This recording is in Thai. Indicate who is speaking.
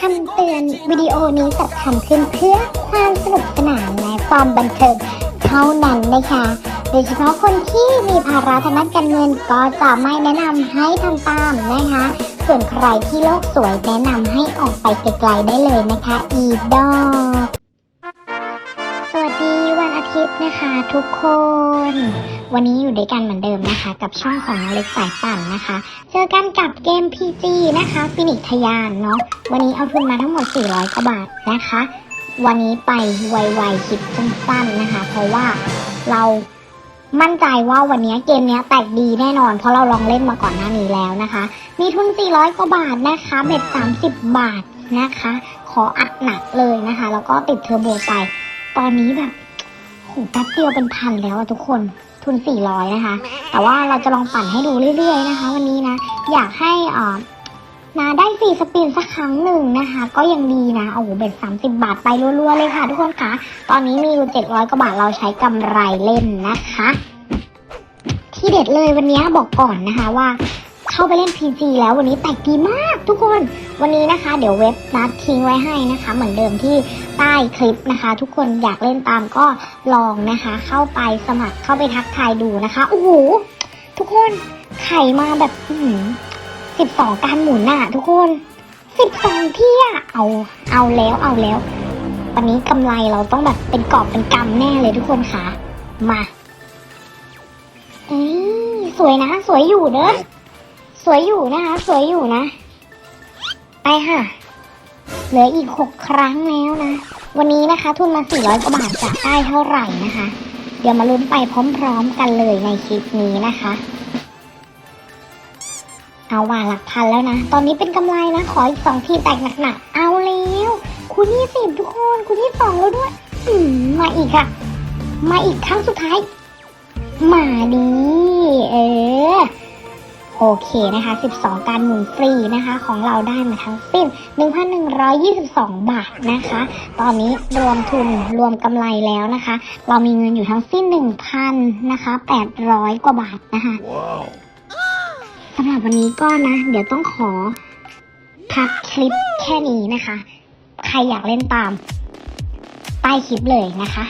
Speaker 1: คำเตือนวิดีโอนี้จัดทำขึ้นเพื่อความสนุกสนานและความบันเทิงเท่านั้นนะคะ โดยเฉพาะคนที่มีภาระทางด้านการเงินก็จะไม่แนะนำให้ทำตามนะคะ ส่วนใครที่โลกสวยแนะนำให้ออกไปไกลๆได้เลยนะคะ อีดอกสวัสดี ทิตย์นะคะทุกคน วันนี้อยู่ด้วยกันเหมือนเดิมนะคะ กับช่องของน้องเล็กสายปั่นนะคะ เจอกันกับเกม PG นะคะฟินิกทยานเนาะวันนี้เอาทุนมาทั้งหมด 400กว่าบาทนะคะ วันนี้ไปไวๆคลิปสั้นๆนะคะ เพราะว่าเรามั่นใจว่าวันนี้เกมนี้แตกดีแน่นอน เพราะเราลองเล่นมาก่อนหน้านี้แล้วนะคะ มีทุน 400กว่าบาทนะคะเบ็ด30 บาทนะคะ ขออัดหนักเลยนะคะ แล้วก็ติดเทอร์โบไป ตอนนี้แบบ โหแป๊บเดียวเป็นพันแล้วอะทุกคนทุน 400 นะคะ แต่ว่าเราจะลองปั่นให้ดูเรื่อยๆนะคะ วันนี้นะ อยากให้อ่านาได้ฟรีสปินสักครั้งหนึ่งนะคะ ก็ยังดีนะโอ้โหเบ็ด30บาทไปรัวๆเลยค่ะ ทุกคนคะตอนนี้มีอยู่700กว่าบาทเราใช้กำไรเล่นนะคะ ที่เด็ดเลยวันนี้บอกก่อนนะคะว่า เข้าไปเล่น PG แล้ววันนี้แตกดีมากทุกคน วันนี้นะคะ เดี๋ยวเว็บนัดทิ้งไว้ให้นะคะ เหมือนเดิมที่ใต้คลิปนะคะ ทุกคนอยากเล่นตามก็ลองนะคะ เข้าไปสมัครเข้าไปทักทายดูนะคะโอ้โหทุกคนไข่มาแบบสิบสองการหมุนน่ะ ทุกคนสิบสองที่อะเอาเอาแล้วเอาแล้ว วันนี้กำไรเราต้องแบบเป็นกอบเป็นกำแน่เลยทุกคนค่ะ มาเอ้สวยนะ สวยอยู่เนอะ สวยอยู่นะคะ สวยอยู่นะ ไปค่ะ เหลืออีกหกครั้งแล้วนะ วันนี้นะคะ ทุนมา400กว่าบาทจะได้เท่าไหร่นะคะ เดี๋ยวมาลุ้นไปพร้อมๆกันเลยในคลิปนี้นะคะ เอาว่าหลักพันแล้วนะ ตอนนี้เป็นกำไรนะ ขออีกสองทีแตกหนักๆ เอาแล้วคุณยี่สิบทุกคนคุณยี่สองแล้วด้วย อืมมาอีกอะมาอีกครั้งสุดท้าย มาดี เออ โอเคนะคะ 12 การหมุนฟรีนะคะ ของเราได้มาทั้งสิ้น 1,122 บาทนะคะ ตอนนี้รวมทุนรวมกำไรแล้วนะคะ เรามีเงินอยู่ทั้งสิ้น 1,000นะคะ 800 กว่าบาทนะคะสำหรับวันนี้ก็นะ เดี๋ยวต้องขอพักคลิปแค่นี้นะคะ ใครอยากเล่นตามใต้คลิปเลยนะคะ